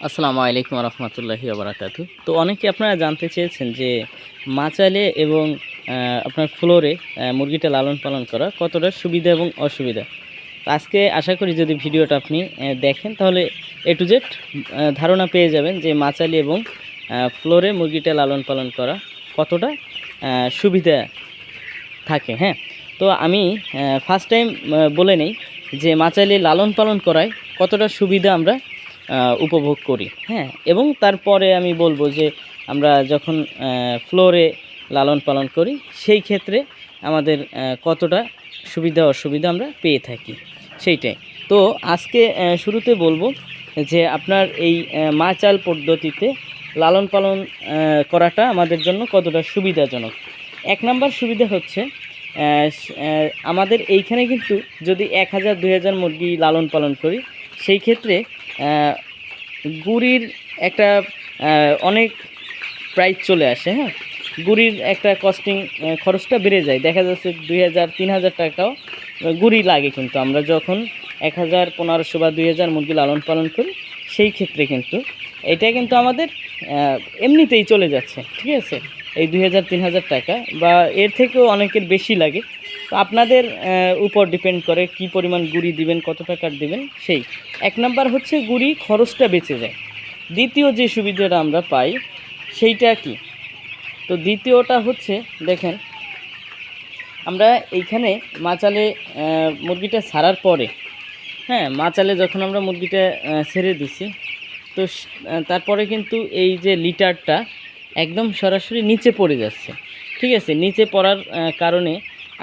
আসসালামু আলাইকুম রহমতুল্লাহি আবরাকাতু তো অনেকে আপনারা জানতে চেয়েছেন যে মাচালে এবং আপনার ফ্লোরে মুরগিটা লালন পালন করা কতটা সুবিধা এবং অসুবিধা? আজকে আশা করি যদি ভিডিওটা আপনি দেখেন, তাহলে এ টু জেড ধারণা পেয়ে যাবেন যে মাচালি এবং ফ্লোরে মুরগিটা লালন পালন করা কতটা সুবিধা থাকে হ্যাঁ? তো আমি ফার্স্ট টাইম বলে নেই যে মাচালি লালন পালন করায় কতটা সুবিধা আমরা উপভোগ করি হ্যাঁ? এবং তারপরে আমি বলব যে আমরা যখন ফ্লোরে লালন পালন করি, সেই ক্ষেত্রে আমাদের কতটা সুবিধা অসুবিধা আমরা পেয়ে থাকি, সেইটাই। তো আজকে শুরুতে বলব যে আপনার এই মাচাল পদ্ধতিতে লালন পালন করাটা আমাদের জন্য কতটা সুবিধাজনক। এক নাম্বার সুবিধা হচ্ছে আমাদের এইখানে কিন্তু যদি এক হাজার, দুই হাজার মুরগি লালন পালন করি সেই ক্ষেত্রে গুড়ির একটা অনেক প্রাইস চলে আসে হ্যাঁ? গুড়ির একটা কস্টিং খরচটা বেড়ে যায়। দেখা যাচ্ছে দুই হাজার, তিন হাজার টাকাও গুড়ি লাগে কিন্তু। আমরা যখন এক হাজার, পনেরোশো বা দুই হাজার মুরগি লালন পালন করি, সেই ক্ষেত্রে কিন্তু এটা কিন্তু আমাদের এমনিতেই চলে যাচ্ছে। ঠিক আছে? এই দুই হাজার, তিন হাজার টাকা বা এর থেকেও অনেকের বেশি লাগে। আপনাদের উপর ডিপেন্ড করে কি পরিমাণ গুড়ি দিবেন, কত টাকার দিবেন, সেই। এক নাম্বার হচ্ছে গুড়ি খরচটা বেঁচে যায়। দ্বিতীয় যে সুবিধাটা আমরা পাই, সেইটা কি? তো দ্বিতীয়টা হচ্ছে, দেখেন, আমরা এইখানে মাচালে মুরগিটা ছাড়ার পরে হ্যাঁ মাচালে যখন আমরা মুরগিটা ছেড়ে দিছি, তো তারপরে কিন্তু এই যে লিটারটা একদম সরাসরি নিচে পড়ে যাচ্ছে। ঠিক আছে, নিচে পড়ার কারণে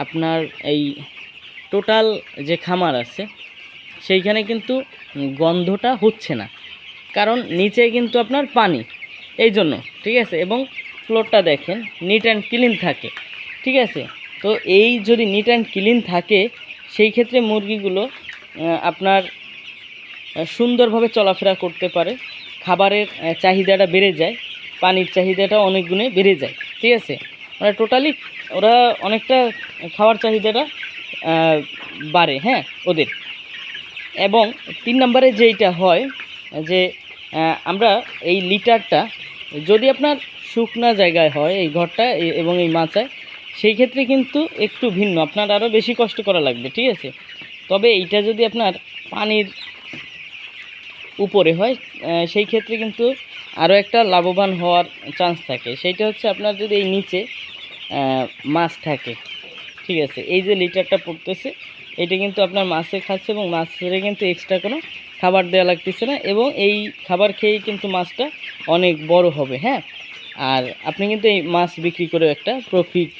আপনার এই টোটাল যে খামার আছে, সেইখানে কিন্তু গন্ধটা হচ্ছে না। কারণ নিচে কিন্তু আপনার পানি। এই জন্য, ঠিক আছে? এবং ফ্লোরটা দেখেন নিট অ্যান্ড ক্লিন থাকে। ঠিক আছে? তো এই যদি নিট অ্যান্ড ক্লিন থাকে, সেই ক্ষেত্রে মুরগিগুলো আপনার সুন্দরভাবে চলাফেরা করতে পারে। খাবারের চাহিদাটা বেড়ে যায়। পানির চাহিদাটা অনেক গুণে বেড়ে যায়। ঠিক আছে? মানে টোটালি ওরা অনেকটা খাওয়ার চাহিদাটা বাড়ে হ্যাঁ ওদের। এবং তিন নম্বরে যেইটা হয়, যে আমরা এই লিটারটা, যদি আপনার শুকনা জায়গায় হয়, এই ঘরটা এবং এই মাচায়, সেই ক্ষেত্রে কিন্তু একটু ভিন্ন, আপনার আরও বেশি কষ্ট করা লাগবে, ঠিক আছে? তবে এইটা যদি আপনার পানির উপরে হয় সেই ক্ষেত্রে কিন্তু আরও একটা লাভবান হওয়ার চান্স থাকে। সেইটা হচ্ছে আপনার যদি এই নিচে মাছ থাকে, ঠিক আছে? এই যে লিটারটা পড়তেছে, এটা কিন্তু আপনার মাছে খাচ্ছে এবং মাছের কিন্তু এক্সট্রা কোনো খাবার দেওয়া লাগতেছে না এবং এই খাবার খেয়েই কিন্তু মাছটা অনেক বড় হবে হ্যাঁ? আর আপনি কিন্তু এই মাছ বিক্রি করে একটা প্রফিট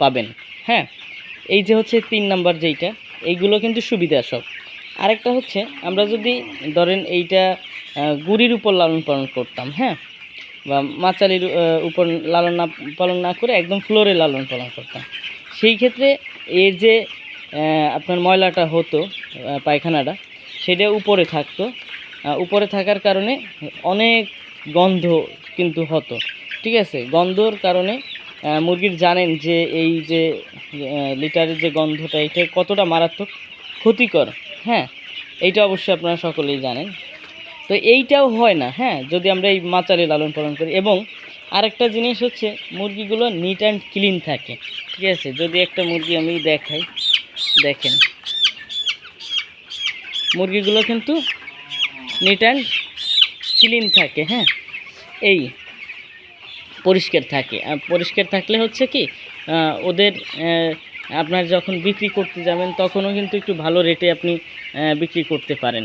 পাবেন হ্যাঁ? এই যে হচ্ছে তিন নাম্বার যেইটা, এইগুলো কিন্তু সুবিধা সব। আরেকটা হচ্ছে, আমরা যদি ধরেন এইটা গুড়ির উপর লালন পালন করতাম হ্যাঁ? বা মাচালির উপর লালন না পালন না করে একদম ফ্লোরে লালন পালন করতাম। সেই ক্ষেত্রে এর যে আপনার ময়লাটা হতো পায়খানাটা, সেটা উপরে থাকতো। উপরে থাকার কারণে অনেক গন্ধ কিন্তু হতো, ঠিক আছে? গন্ধর কারণে মুরগির জানেন যে এই যে লিটারের যে গন্ধটা, এটা কতটা মারাত্মক ক্ষতিকর হ্যাঁ? এইটা অবশ্যই আপনারা সকলেই জানেন। তো এইটাও হয় না হ্যাঁ? যদি আমরা এই মাচারে লালন পালন করি। এবং আরেকটা জিনিস হচ্ছে, মুরগিগুলো নিট অ্যান্ড ক্লিন থাকে, ঠিক আছে? যদি একটা মুরগি আমি দেখাই, দেখেন। মুরগিগুলো কিন্তু নিট অ্যান্ড ক্লিন থাকে হ্যাঁ? এই পরিষ্কার থাকে। আর পরিষ্কার থাকলে হচ্ছে কি ওদের আপনার যখন বিক্রি করতে যাবেন, তখনও কিন্তু একটু ভালো রেটে আপনি বিক্রি করতে পারেন।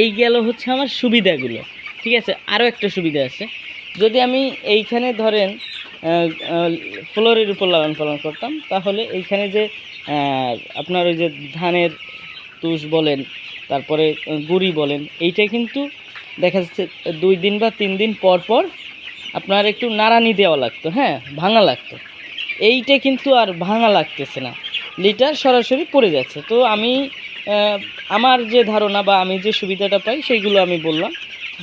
এই গেল হচ্ছে আমার সুবিধাগুলো, ঠিক আছে? আরও একটা সুবিধা আছে। যদি আমি এইখানে ধরেন ফ্লোরের উপর লালন পালন করতাম, তাহলে এইখানে যে আপনার ওই যে ধানের তুষ বলেন, তারপরে গুড়ি বলেন, এইটা কিন্তু দেখা যাচ্ছে দুই দিন বা তিন দিন পর পর আপনার একটু নাড়ানি দেওয়া লাগতো হ্যাঁ? ভাঙা লাগতো। এইটা কিন্তু আর ভাঙা লাগতেছে না। লিটার সরাসরি পড়ে যাচ্ছে। তো আমি আমার যে ধারণা বা আমি যে সুবিধাটা পাই সেইগুলো আমি বললাম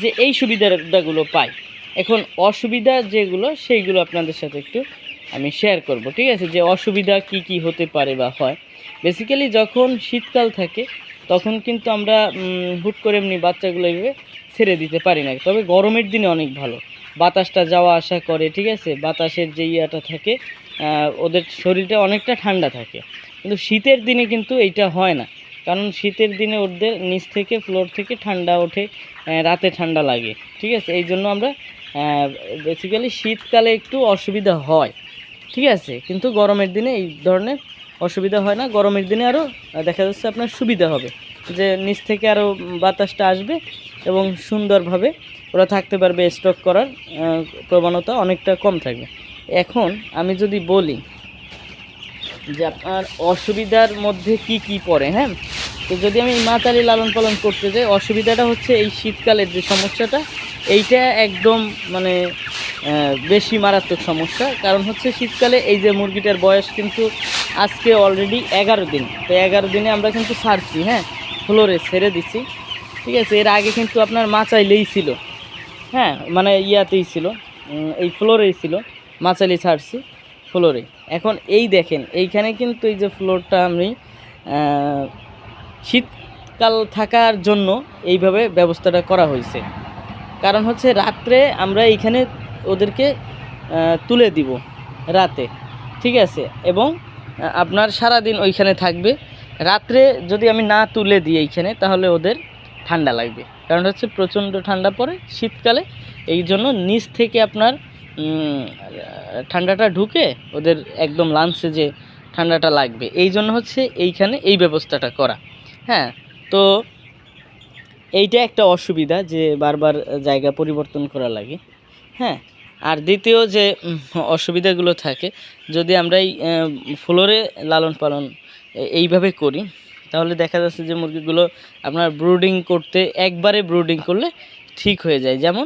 যে এই সুবিধাগুলো পাই। এখন অসুবিধা যেগুলো, সেইগুলো আপনাদের সাথে একটু আমি শেয়ার করব, ঠিক আছে? যে অসুবিধা কি কি হতে পারে বা হয়। বেসিক্যালি যখন শীতকাল থাকে, তখন কিন্তু আমরা হুট করে এমনি বাচ্চাগুলো এইভাবে ছেড়ে দিতে পারি না। তবে গরমের দিনে অনেক ভালো। বাতাসটা যাওয়া আসা করে, ঠিক আছে? বাতাসের যে ইয়াটা থাকে ওদের শরীরটা অনেকটা ঠান্ডা থাকে। কিন্তু শীতের দিনে কিন্তু এইটা হয় না। কারণ শীতের দিনে ওদের নিচ থেকে ফ্লোর থেকে ঠান্ডা ওঠে রাতে ঠান্ডা লাগে, ঠিক আছে? এই জন্য আমরা বেসিক্যালি শীতকালে একটু অসুবিধা হয়, ঠিক আছে? কিন্তু গরমের দিনে এই ধরনের অসুবিধা হয় না। গরমের দিনে আরও দেখা যাচ্ছে আপনার সুবিধা হবে, যে নিচ থেকে আরও বাতাসটা আসবে এবং সুন্দরভাবে ওরা থাকতে পারবে স্টক করার প্রবণতা অনেকটা কম থাকবে। এখন আমি যদি বলি যে আপনার অসুবিধার মধ্যে কি কি পড়ে হ্যাঁ? তো যদি আমি মাতালি লালন পালন করতে যাই, অসুবিধাটা হচ্ছে এই শীতকালের যে সমস্যাটা, এইটা একদম মানে বেশি মারাত্মক সমস্যা। কারণ হচ্ছে শীতকালে এই যে মুরগিটার বয়স কিন্তু আজকে অলরেডি এগারো দিন। তো এগারো দিনে আমরা কিন্তু ছাড়ছি হ্যাঁ? ফ্লোরে ছেড়ে দিছি। ঠিক আছে? এর আগে কিন্তু আপনার মাচাইলেই ছিল। হ্যাঁ? মানে ইয়াতেই ছিল। এই ফ্লোরেই ছিল। মাচালি ছাড়ছি ফ্লোরে। এখন এই দেখেন, এইখানে কিন্তু এই যে ফ্লোরটা আমি শীতকাল থাকার জন্য এইভাবে ব্যবস্থাটা করা হয়েছে। কারণ হচ্ছে রাত্রে আমরা এইখানে ওদেরকে তুলে দিব রাতে, ঠিক আছে? এবং আপনার সারাদিন ওইখানে থাকবে। রাত্রে যদি আমি না তুলে দিই এইখানে, তাহলে ওদের ঠান্ডা লাগবে। কারণ হচ্ছে প্রচণ্ড ঠান্ডা পড়ে শীতকালে, এই জন্য নিচ থেকে আপনার ঠান্ডাটা ঢুকে ওদের একদম লাঞ্চে যে ঠান্ডাটা লাগবে। এই জন্য হচ্ছে এইখানে এই ব্যবস্থাটা করা। হ্যাঁ তো এইটা একটা অসুবিধা যে বারবার জায়গা পরিবর্তন করা লাগে। হ্যাঁ আর দ্বিতীয় যে অসুবিধাগুলো থাকে, যদি আমরা এই ফ্লোরে লালন পালন এইভাবে করি, তাহলে দেখা যাচ্ছে যে মুরগিগুলো আপনার ব্রুডিং করতে, একবারে ব্রুডিং করলে ঠিক হয়ে যায়। যেমন,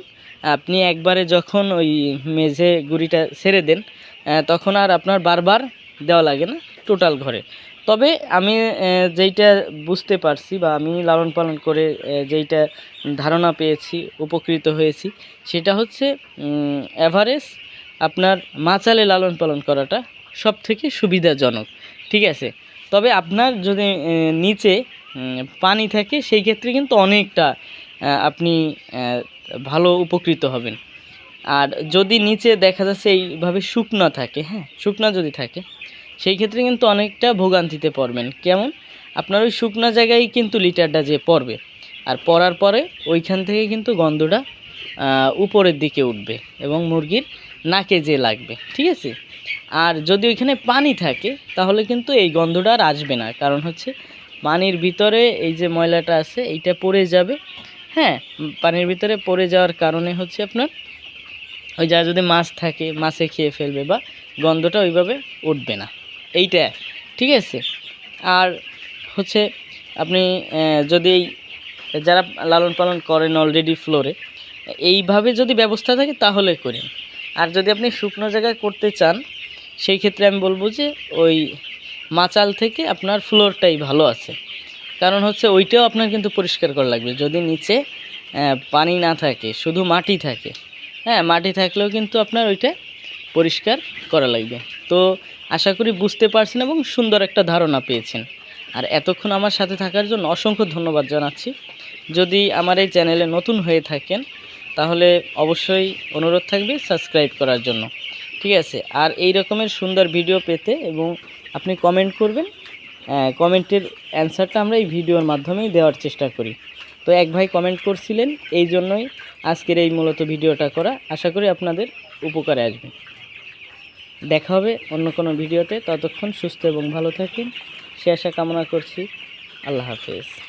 আপনি একবারে যখন ওই মেঝে গুড়িটা ছেড়ে দেন তখন আর আপনার বারবার দেওয়া লাগে না, টোটাল ঘরে। তবে আমি যেইটা বুঝতে পারছি বা আমি লালন পালন করে যেইটা ধারণা পেয়েছি, উপকৃত হয়েছি, সেটা হচ্ছে অ্যাভারেজ আপনার মাচালে লালন পালন করাটা সব থেকে সুবিধাজনক, ঠিক আছে? তবে আপনার যদি নিচে পানি থাকে, সেই ক্ষেত্রে কিন্তু অনেকটা আপনি ভালো উপকৃত হবেন। আর যদি নিচে দেখা যাচ্ছে এইভাবে শুকনা থাকে হ্যাঁ শুকনো যদি থাকে সেই ক্ষেত্রে কিন্তু অনেকটা ভোগান্তিতে পড়বেন। কেমন? আপনার ওই শুকনো জায়গায় কিন্তু লিটারটা যে পড়বে, আর পড়ার পরে ওইখান থেকে কিন্তু গন্ধটা উপরের দিকে উঠবে এবং মুরগির নাকে যে লাগবে, ঠিক আছে? আর যদি ওইখানে পানি থাকে, তাহলে কিন্তু এই গন্ধটা আর আসবে না। কারণ হচ্ছে পানির ভিতরে এই যে ময়লাটা আছে, এইটা পড়ে যাবে। হ্যাঁ পানির ভিতরে পড়ে যাওয়ার কারণে হচ্ছে আপনার ওই যা যদি মাছ থাকে, মাছে খেয়ে ফেলবে বা গন্ধটা ওইভাবে উঠবে না। এইটা, ঠিক আছে? আর হচ্ছে আপনি যদি যারা লালন পালন করেন অলরেডি ফ্লোরে এইভাবে যদি ব্যবস্থা থাকে তাহলে করেন। আর যদি আপনি শুকনো জায়গায় করতে চান, সেই ক্ষেত্রে আমি বলব যে ওই মাচাল থেকে আপনার ফ্লোরটাই ভালো আছে। কারণ হচ্ছে ওইটাও আপনার কিন্তু পরিষ্কার করা লাগবে। যদি নিচে পানি না থাকে, শুধু মাটি থাকে হ্যাঁ মাটি থাকলেও কিন্তু আপনার ওইটা পরিষ্কার করা লাগবে। তো আশা করি বুঝতে পারছেন এবং সুন্দর একটা ধারণা পেয়েছেন। আর এতক্ষণ আমার সাথে থাকার জন্য অসংখ্য ধন্যবাদ জানাচ্ছি। যদি আমার এই চ্যানেলে নতুন হয়ে থাকেন, তাহলে অবশ্যই অনুরোধ থাকবে সাবস্ক্রাইব করার জন্য। ঠিক আছে? আর এই রকমের সুন্দর ভিডিও পেতে এবং আপনি কমেন্ট করবেন কমেন্টের অ্যান্সারটা আমরা এই ভিডিওর মাধ্যমেই দেওয়ার চেষ্টা করি। তো এক ভাই কমেন্ট করছিলেন, এই জন্যই আজকের এই মূলত ভিডিওটা করা। আশা করি আপনাদের উপকারে আসবে। দেখা হবে অন্য কোনো ভিডিওতে। ততক্ষণ সুস্থ এবং ভালো থাকেন। সে আশা কামনা করছি। আল্লাহ হাফেজ।